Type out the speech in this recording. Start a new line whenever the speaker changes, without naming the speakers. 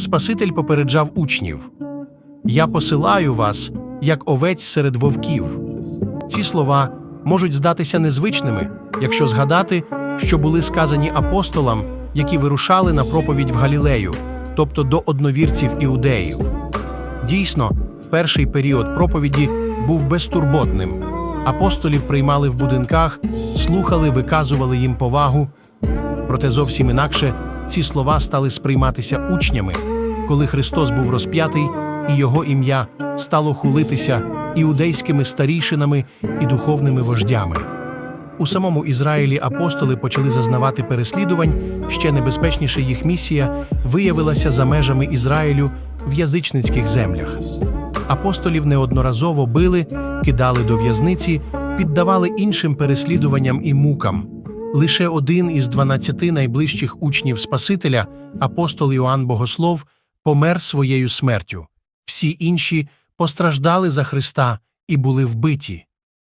Спаситель попереджав учнів: Я посилаю вас, як овець серед вовків. Ці слова можуть здатися незвичними, якщо згадати, що були сказані апостолам, які вирушали на проповідь в Галілею, тобто до одновірців іудеїв. Дійсно, перший період проповіді був безтурботним. Апостолів приймали в будинках, слухали, виказували їм повагу. Проте зовсім інакше ці слова стали сприйматися учнями, коли Христос був розп'ятий, і його ім'я стало хулитися іудейськими старішинами і духовними вождями. У самому Ізраїлі апостоли почали зазнавати переслідувань, ще небезпечніше їх місія виявилася за межами Ізраїлю в язичницьких землях. Апостолів неодноразово били, кидали до в'язниці, піддавали іншим переслідуванням і мукам. Лише один із дванадцяти найближчих учнів Спасителя, апостол Іоанн Богослов, помер своєю смертю. Всі інші постраждали за Христа і були вбиті.